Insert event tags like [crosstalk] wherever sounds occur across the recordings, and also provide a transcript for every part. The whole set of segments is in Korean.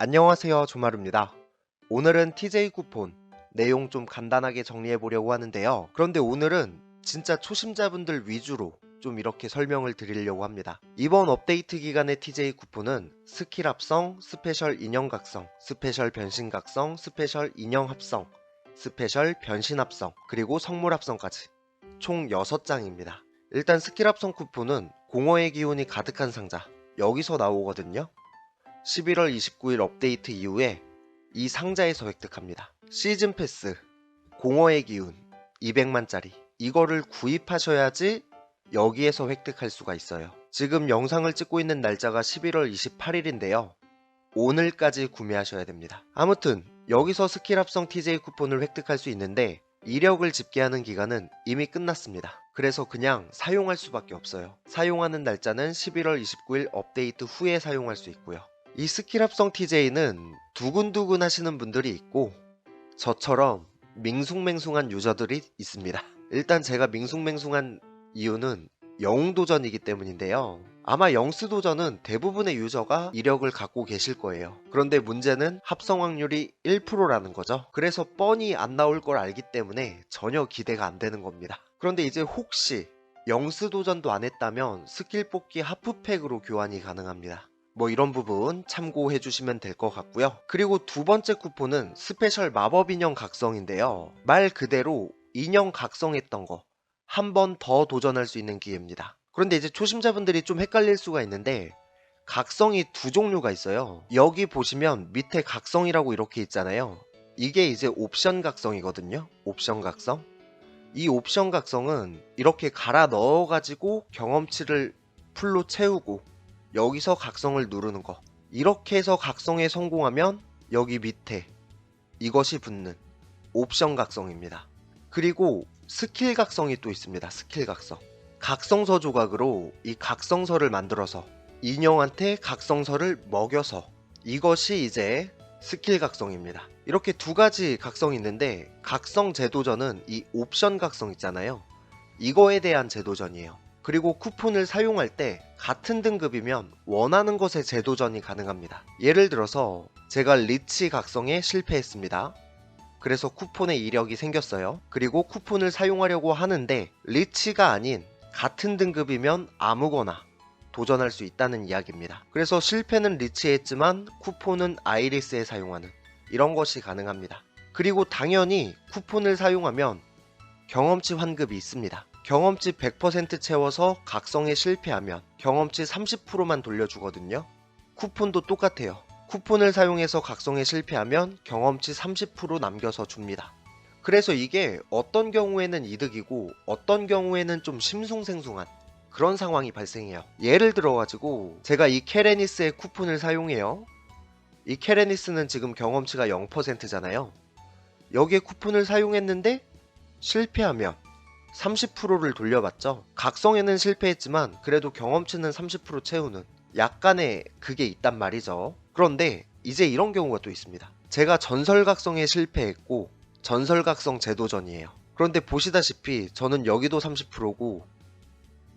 안녕하세요 조마루입니다. 오늘은 TJ 쿠폰 내용 좀 간단하게 정리해 보려고 하는데요. 그런데 오늘은 진짜 초심자분들 위주로 좀 이렇게 설명을 드리려고 합니다. 이번 업데이트 기간의 TJ 쿠폰은 스킬 합성, 스페셜 인형 각성, 스페셜 변신 각성, 스페셜 인형 합성, 스페셜 변신 합성, 그리고 성물 합성까지 총 6장입니다. 일단 스킬 합성 쿠폰은 공허의 기운이 가득한 상자 여기서 나오거든요. 11월 29일 업데이트 이후에 이 상자에서 획득합니다. 시즌 패스, 공허의 기운 200만짜리 이거를 구입하셔야지 여기에서 획득할 수가 있어요. 지금 영상을 찍고 있는 날짜가 11월 28일인데요. 오늘까지 구매하셔야 됩니다. 아무튼 여기서 스킬 합성 TJ 쿠폰을 획득할 수 있는데 이력을 집계하는 기간은 이미 끝났습니다. 그래서 그냥 사용할 수밖에 없어요. 사용하는 날짜는 11월 29일 업데이트 후에 사용할 수 있고요. 이 스킬 합성 TJ는 두근두근 하시는 분들이 있고 저처럼 밍숭맹숭한 유저들이 있습니다. 일단 제가 밍숭맹숭한 이유는 영웅도전이기 때문인데요. 아마 영스도전은 대부분의 유저가 이력을 갖고 계실 거예요. 그런데 문제는 합성 확률이 1%라는 거죠. 그래서 뻔히 안 나올 걸 알기 때문에 전혀 기대가 안 되는 겁니다. 그런데 이제 혹시 영스도전도 안 했다면 스킬 뽑기 하프팩으로 교환이 가능합니다. 뭐 이런 부분 참고해 주시면 될 것 같고요. 그리고 두 번째 쿠폰은 스페셜 마법 인형 각성인데요. 말 그대로 인형 각성했던 거 한 번 더 도전할 수 있는 기회입니다. 그런데 이제 초심자분들이 좀 헷갈릴 수가 있는데 각성이 두 종류가 있어요. 여기 보시면 밑에 각성이라고 이렇게 있잖아요. 이게 이제 옵션 각성이거든요. 옵션 각성. 이 옵션 각성은 이렇게 갈아 넣어가지고 경험치를 풀로 채우고 여기서 각성을 누르는 거. 이렇게 해서 각성에 성공하면 여기 밑에 이것이 붙는 옵션 각성입니다. 그리고 스킬 각성이 또 있습니다. 스킬 각성. 각성서 조각으로 이 각성서를 만들어서 인형한테 각성서를 먹여서 이것이 이제 스킬 각성입니다. 이렇게 두 가지 각성이 있는데 각성 제도전은 이 옵션 각성 있잖아요. 이거에 대한 제도전이에요. 그리고 쿠폰을 사용할 때 같은 등급이면 원하는 것의 재도전이 가능합니다. 예를 들어서 제가 리치 각성에 실패했습니다. 그래서 쿠폰에 이력이 생겼어요. 그리고 쿠폰을 사용하려고 하는데 리치가 아닌 같은 등급이면 아무거나 도전할 수 있다는 이야기입니다. 그래서 실패는 리치에 했지만 쿠폰은 아이리스에 사용하는 이런 것이 가능합니다. 그리고 당연히 쿠폰을 사용하면 경험치 환급이 있습니다. 경험치 100% 채워서 각성에 실패하면 경험치 30%만 돌려주거든요. 쿠폰도 똑같아요. 쿠폰을 사용해서 각성에 실패하면 경험치 30% 남겨서 줍니다. 그래서 이게 어떤 경우에는 이득이고 어떤 경우에는 좀 심숭생숭한 그런 상황이 발생해요. 예를 들어가지고 제가 이 케레니스의 쿠폰을 사용해요. 이 케레니스는 지금 경험치가 0%잖아요. 여기에 쿠폰을 사용했는데 실패하면 30%를 돌려봤죠. 각성에는 실패했지만 그래도 경험치는 30% 채우는 약간의 그게 있단 말이죠. 그런데 이제 이런 경우가 또 있습니다. 제가 전설 각성에 실패했고 전설 각성 제도전이에요. 그런데 보시다시피 저는 여기도 30%고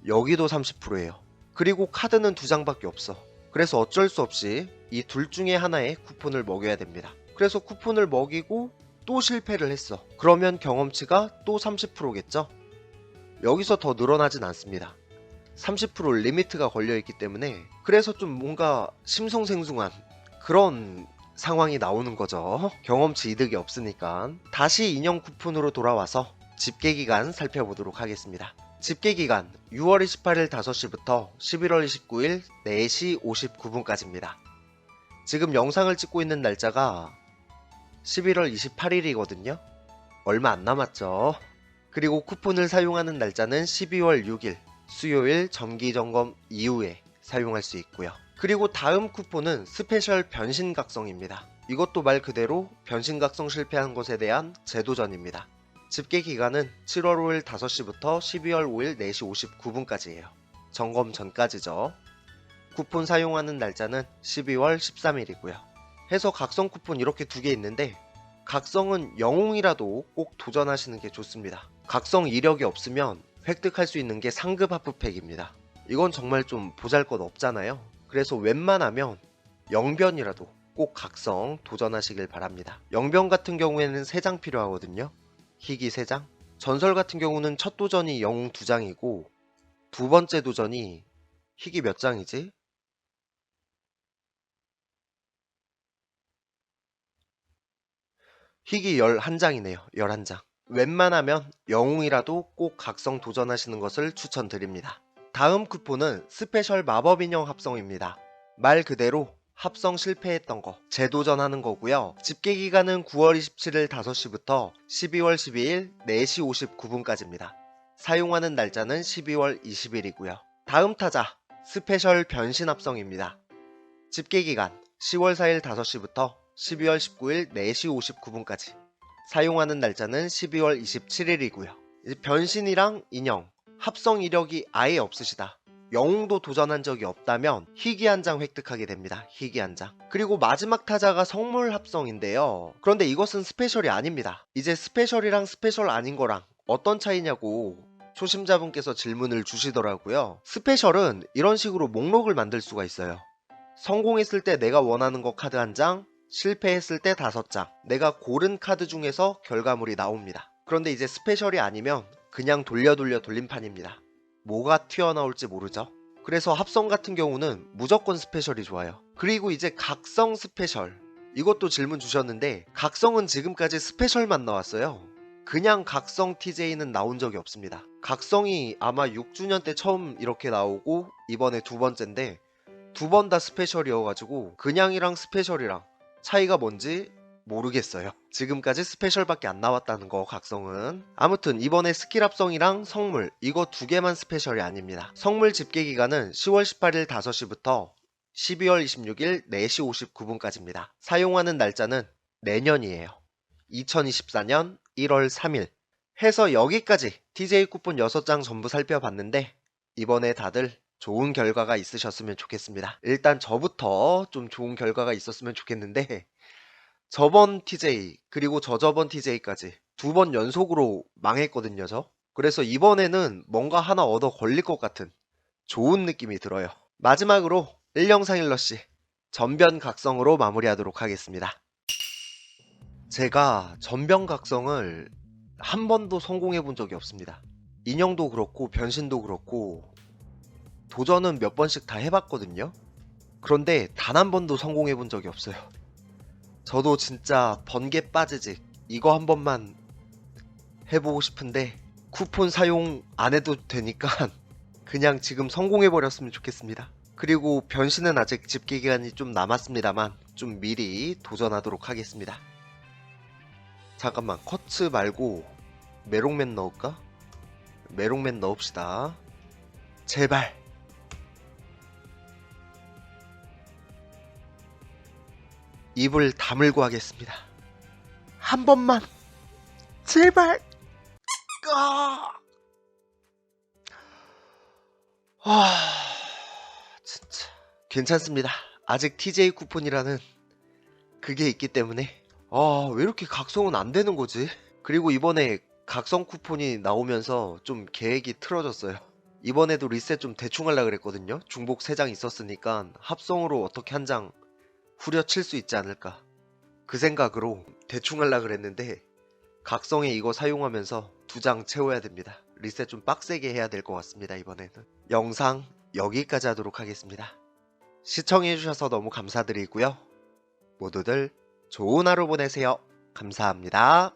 여기도 30%예요. 그리고 카드는 두 장밖에 없어. 그래서 어쩔 수 없이 이 둘 중에 하나에 쿠폰을 먹여야 됩니다. 그래서 쿠폰을 먹이고 또 실패를 했어. 그러면 경험치가 또 30%겠죠? 여기서 더 늘어나진 않습니다. 30% 리미트가 걸려 있기 때문에 그래서 좀 뭔가 심송생숭한 그런 상황이 나오는 거죠. 경험치 이득이 없으니까. 다시 인형 쿠폰으로 돌아와서 집계 기간 살펴보도록 하겠습니다. 집계 기간 6월 28일 5시부터 11월 29일 4시 59분까지입니다. 지금 영상을 찍고 있는 날짜가 11월 28일이거든요. 얼마 안 남았죠. 그리고 쿠폰을 사용하는 날짜는 12월 6일 수요일 정기 점검 이후에 사용할 수 있고요. 그리고 다음 쿠폰은 스페셜 변신 각성입니다. 이것도 말 그대로 변신 각성 실패한 것에 대한 재도전입니다. 집계 기간은 7월 5일 5시부터 12월 5일 4시 59분까지예요. 점검 전까지죠. 쿠폰 사용하는 날짜는 12월 13일이고요. 해서 각성 쿠폰 이렇게 두 개 있는데 각성은 영웅이라도 꼭 도전하시는 게 좋습니다. 각성 이력이 없으면 획득할 수 있는 게 상급 하프팩입니다. 이건 정말 좀 보잘 것 없잖아요. 그래서 웬만하면 영변이라도 꼭 각성 도전하시길 바랍니다. 영병 같은 경우에는 3장 필요하거든요. 희귀 3장. 전설 같은 경우는 첫 도전이 영웅 2장이고 두 번째 도전이 희귀 몇 장이지? 희귀 11장이네요. 11장. 웬만하면 영웅이라도 꼭 각성 도전하시는 것을 추천드립니다. 다음 쿠폰은 스페셜 마법 인형 합성입니다. 말 그대로 합성 실패했던 거 재도전하는 거고요. 집계 기간은 9월 27일 5시부터 12월 12일 4시 59분까지입니다. 사용하는 날짜는 12월 20일이고요. 다음 타자 스페셜 변신 합성입니다. 집계 기간 10월 4일 5시부터 12월 19일 4시 59분까지 사용하는 날짜는 12월 27일이고요. 변신이랑 인형 합성 이력이 아예 없으시다. 영웅도 도전한 적이 없다면 희귀 한 장 획득하게 됩니다. 희귀 한 장. 그리고 마지막 타자가 성물 합성인데요. 그런데 이것은 스페셜이 아닙니다. 이제 스페셜이랑 스페셜 아닌 거랑 어떤 차이냐고 초심자분께서 질문을 주시더라고요. 스페셜은 이런 식으로 목록을 만들 수가 있어요. 성공했을 때 내가 원하는 거 카드 한 장, 실패했을 때 다섯 장. 내가 고른 카드 중에서 결과물이 나옵니다. 그런데 이제 스페셜이 아니면 그냥 돌려 돌려 돌림판입니다. 뭐가 튀어나올지 모르죠. 그래서 합성 같은 경우는 무조건 스페셜이 좋아요. 그리고 이제 각성 스페셜. 이것도 질문 주셨는데 각성은 지금까지 스페셜만 나왔어요. 그냥 각성 TJ는 나온 적이 없습니다. 각성이 아마 6주년 때 처음 이렇게 나오고 이번에 두 번째인데 두 번 다 스페셜이어가지고 그냥이랑 스페셜이랑 차이가 뭔지 모르겠어요. [laughs] 지금까지 스페셜밖에 안 나왔다는 거 각성은 아무튼 이번에 스킬 합성이랑 성물 이거 두 개만 스페셜이 아닙니다. 성물 집계 기간은 10월 18일 5시부터 12월 26일 4시 59분까지입니다. 사용하는 날짜는 내년이에요. 2024년 1월 3일 해서 여기까지 TJ 쿠폰 6장 전부 살펴봤는데 이번에 다들 좋은 결과가 있으셨으면 좋겠습니다. 일단 저부터 좀 좋은 결과가 있었으면 좋겠는데 저번 TJ 그리고 저저번 TJ까지 두 번 연속으로 망했거든요 저. 그래서 이번에는 뭔가 하나 얻어 걸릴 것 같은 좋은 느낌이 들어요. 마지막으로 1영상 일러씨 전변 각성으로 마무리하도록 하겠습니다. 제가 전변 각성을 한 번도 성공해 본 적이 없습니다. 인형도 그렇고 변신도 그렇고 도전은 몇 번씩 다 해봤거든요 그런데 단 한 번도 성공해 본 적이 없어요 저도 진짜 번개 빠지직 이거 한 번만 해보고 싶은데 쿠폰 사용 안 해도 되니까 [laughs] 그냥 지금 성공해 버렸으면 좋겠습니다. 그리고 변신은 아직 집계 기간이 좀 남았습니다만 좀 미리 도전하도록 하겠습니다. 잠깐만 커츠 말고 메롱맨 넣을까? 메롱맨 넣읍시다. 제발. 입을 다물고 하겠습니다. 한 번만 제발. 아, 아, 진짜 괜찮습니다. 아직 TJ 쿠폰이라는 그게 있기 때문에 아, 왜 이렇게 각성은 안 되는 거지? 그리고 이번에 각성 쿠폰이 나오면서 좀 계획이 틀어졌어요. 이번에도 리셋 좀 대충 하려 그랬거든요. 중복 3장 있었으니까 합성으로 어떻게 한 장 후려칠 수 있지 않을까. 그 생각으로 대충 하려 그랬는데 각성에 이거 사용하면서 두 장 채워야 됩니다. 리셋 좀 빡세게 해야 될 것 같습니다. 이번에는. 영상 여기까지 하도록 하겠습니다. 시청해주셔서 너무 감사드리고요. 모두들 좋은 하루 보내세요. 감사합니다.